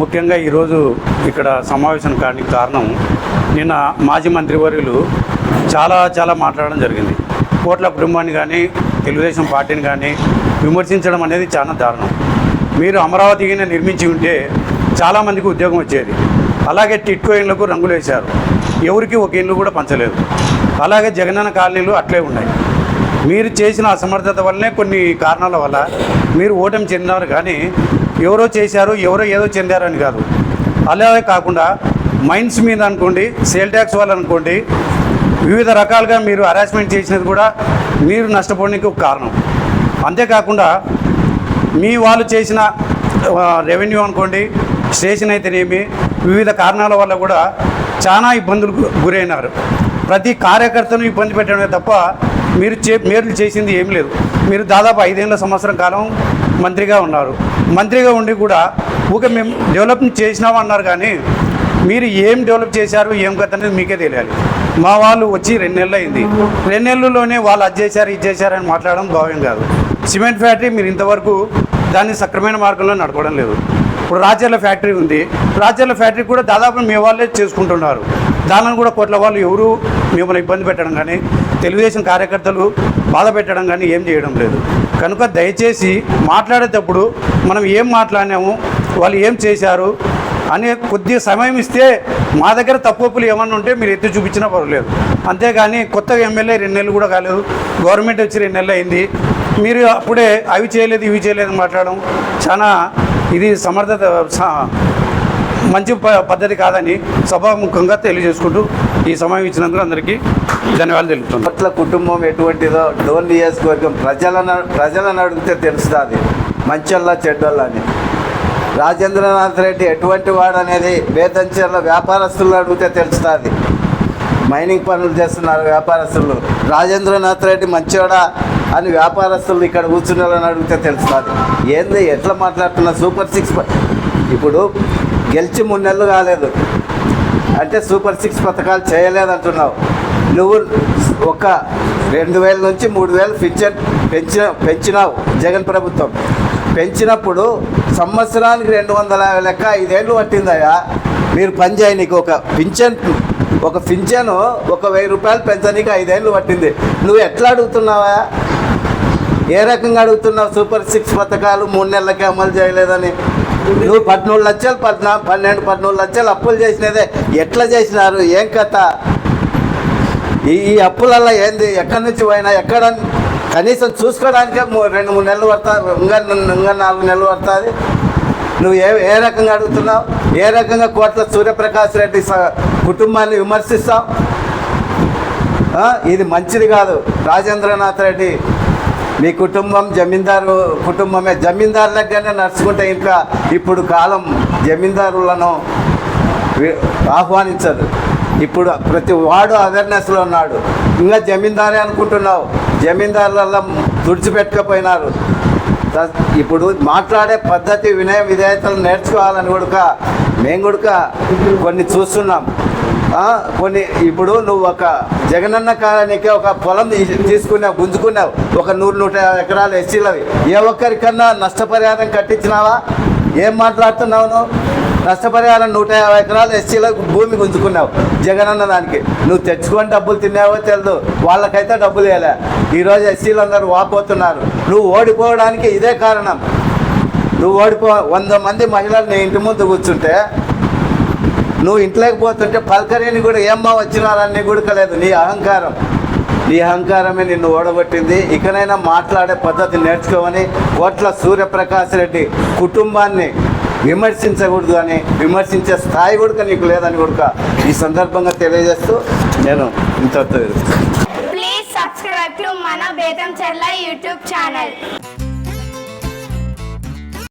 ముఖ్యంగా ఈరోజు ఇక్కడ సమావేశం కానికి కారణం నిన్న మాజీ మంత్రివర్యులు చాలా చాలా మాట్లాడడం జరిగింది. కోట్ల కుటుంబాన్ని కానీ తెలుగుదేశం పార్టీని కానీ విమర్శించడం అనేది చాలా దారుణం. మీరు అమరావతిని నిర్మించి ఉంటే చాలామందికి ఉద్యోగం వచ్చేది. అలాగే టిట్కో ఇండ్లకు రంగులు వేశారు. ఎవరికి ఒక ఇల్లు కూడా పంచలేదు. అలాగే జగనన్న కాలనీలు అట్లే ఉన్నాయి. మీరు చేసిన అసమర్థత వల్లనే కొన్ని కారణాల వల్ల మీరు ఓటమి చెందినారు కానీ ఎవరో చేశారు ఎవరో ఏదో చెందారని కాదు. అలాగే కాకుండా మైన్స్ మీద అనుకోండి సేల్ ట్యాక్స్ వాళ్ళు అనుకోండి వివిధ రకాలుగా మీరు హరాస్మెంట్ చేసినది కూడా మీరు నష్టపోవడానికి ఒక కారణం. అంతేకాకుండా మీ వాళ్ళు చేసిన రెవెన్యూ అనుకోండి స్టేషన్ అయితేనేమి వివిధ కారణాల వల్ల కూడా చాలా ఇబ్బందులకు గురైనారు. ప్రతి కార్యకర్తను ఇబ్బంది పెట్టడమే తప్ప మీరు చే మేలు చేసింది ఏం లేదు. మీరు దాదాపు ఐదేళ్ళ సంవత్సరం కాలం మంత్రిగా ఉన్నారు. మంత్రిగా ఉండి కూడా ఊకే మేము డెవలప్ చేసినామన్నారు అన్నారు కానీ మీరు ఏం డెవలప్ చేశారు ఏం కథ అనేది మీకే తెలియాలి. మా వాళ్ళు వచ్చి రెండు నెలలు అయింది. రెండు నెలల్లోనే వాళ్ళు అది చేశారు ఇది చేశారని మాట్లాడడం భావ్యం కాదు. సిమెంట్ ఫ్యాక్టరీ మీరు ఇంతవరకు దాన్ని సక్రమైన మార్గంలో నడపడం లేదు. ఇప్పుడు రాజ్యాల ఫ్యాక్టరీ ఉంది. రాజ్యాల ఫ్యాక్టరీ కూడా దాదాపు మీ వాళ్ళే చేసుకుంటున్నారు. దానిని కూడా కోట్ల వాళ్ళు ఎవరు మిమ్మల్ని ఇబ్బంది పెట్టడం కానీ తెలుగుదేశం కార్యకర్తలు బాధ పెట్టడం కానీ ఏం చేయడం లేదు. కనుక దయచేసి మాట్లాడేటప్పుడు మనం ఏం మాట్లాడినాము వాళ్ళు ఏం చేశారు అనే కొద్ది సమయం ఇస్తే మా దగ్గర తప్పులు ఏమన్నా ఉంటే మీరు ఎత్తి చూపించినా పర్వాలేదు. అంతేగాని కొత్త ఎమ్మెల్యే రెండు నెలలు కూడా కాలేదు. గవర్నమెంట్ వచ్చి రెండు నెలలు అయింది. మీరు అప్పుడే అవి చేయలేదు ఇవి చేయలేదు మాట్లాడడం చాలా ఇది సమర్థత మంచి ప- పద్ధతి కాదని సభాముఖంగా తెలియజేసుకుంటూ ఈ సమయం ఇచ్చినందుకు అందరికీ ధన్యవాదాలు తెలుపుతున్నాను. పట్ల కుటుంబం ఎటువంటిదో డోన్ నియోజకవర్గం ప్రజలను ప్రజలను అడిగితే తెలుస్తుంది మంచోళ్ళ చెడ్డోళ్ళ అని. రాజేంద్రనాథ్ రెడ్డి ఎటువంటి వాడు అనేది వేదంచెల వ్యాపారస్తులను అడిగితే తెలుస్తుంది. మైనింగ్ పనులు చేస్తున్నారు వ్యాపారస్తులు. రాజేంద్రనాథ్ రెడ్డి మంచోడా? అని వ్యాపారస్తులు ఇక్కడ కూర్చున్నారని అడిగితే తెలుస్తుంది. ఏంది ఎట్లా మాట్లాడుతున్నా సూపర్ సిక్స్ ఇప్పుడు గెలిచి మూడు నెలలు కాలేదు. అంటే సూపర్ సిక్స్ పథకాలు చేయలేదంటున్నావు. నువ్వు ఒక రెండు వేల నుంచి మూడు వేలు పెంచిన పెంచిన పెంచినావు జగన్ ప్రభుత్వం. పెంచినప్పుడు సంవత్సరానికి రెండు వందల లెక్క ఐదేళ్ళు పట్టిందయ్యా. మీరు పని చేయనీకి ఒక పింఛన్ ఒక పింఛను ఒక వెయ్యి రూపాయలు పెంచనీకి ఐదేళ్ళు పట్టింది. నువ్వు ఎట్లా అడుగుతున్నావా? ఏ రకంగా అడుగుతున్నావు? సూపర్ సిక్స్ పథకాలు మూడు నెలలకే అమలు చేయలేదని. నువ్వు పద్నాలుగు లక్షలు పద్నా పన్నెండు పద్నాలుగు లక్షలు అప్పులు చేసినదే. ఎట్లా చేసినారు? ఏం కథ? ఈ ఈ అప్పులల్లో ఏంది? ఎక్కడి నుంచి పోయినా? ఎక్కడ? కనీసం చూసుకోవడానికే రెండు మూడు నెలలు పడుతుంది ఇంకా ఇంకా నాలుగు నెలలు పడుతుంది. నువ్వు ఏ ఏ రకంగా అడుగుతున్నావు? ఏ రకంగా కోట్ల సూర్యప్రకాష్ రెడ్డి కుటుంబాన్ని విమర్శిస్తావు? ఇది మంచిది కాదు. రాజేంద్రనాథ్ రెడ్డి మీ కుటుంబం జమీందారు కుటుంబమే. జమీందారు దగ్గరనే నడుచుకుంటే ఇంకా ఇప్పుడు కాలం జమీందారులను ఆహ్వానించదు. ఇప్పుడు ప్రతి వాడు అవేర్నెస్లో ఉన్నాడు. ఇంకా జమీందారే అనుకుంటున్నావు. జమీందారులలో తుడిచిపెట్టకపోయినారు. త- ఇప్పుడు మాట్లాడే పద్ధతి వినయ విధేయతలు నేర్చుకోవాలని కూడా మేము కూడా కొన్ని చూస్తున్నాం. కొన్ని ఇప్పుడు నువ్వు ఒక జగనన్న కాలానికి ఒక పొలం తీసుకున్నావు గుంజుకున్నావు. ఒక నూరు నూట యాభై ఎకరాలు ఎస్సీలవి. ఏ ఒక్కరికన్నా నష్టపరిహారం కట్టించినావా? ఏం మాట్లాడుతున్నావు నువ్వు? నష్టపరిహారం నూట యాభై ఎకరాలు ఎస్సీలో భూమి గుంజుకున్నావు. జగనన్న దానికి. నువ్వు తెచ్చుకొని డబ్బులు తిన్నావో తెలియదు వాళ్ళకైతే డబ్బులు వేయలే ఈరోజు ఎస్సీలు అందరూ వాపోతున్నారు. నువ్వు ఓడిపోవడానికి ఇదే కారణం. నువ్వు ఓడిపో వంద మంది మహిళలు నీ ఇంటి ముందు కూర్చుంటే నువ్వు ఇంట్లోకి పోతుంటే పల్కరేని కూడా ఏమ్మా వచ్చినారని గుడకలేదు. నీ అహంకారం. నీ అహంకారమే నిన్ను ఓడగొట్టింది. ఇకనైనా మాట్లాడే పద్ధతి నేర్చుకోమని కోట్ల సూర్యప్రకాష్ రెడ్డి కుటుంబాన్ని విమర్శించకూడదు అని విమర్శించే స్థాయి కూడా నీకు లేదని కూడా ఈ సందర్భంగా తెలియజేస్తూ నేను ఇంత ప్లీజ్ సబ్స్క్రైబ్ టు మన Mana Betam యూట్యూబ్ ఛానల్.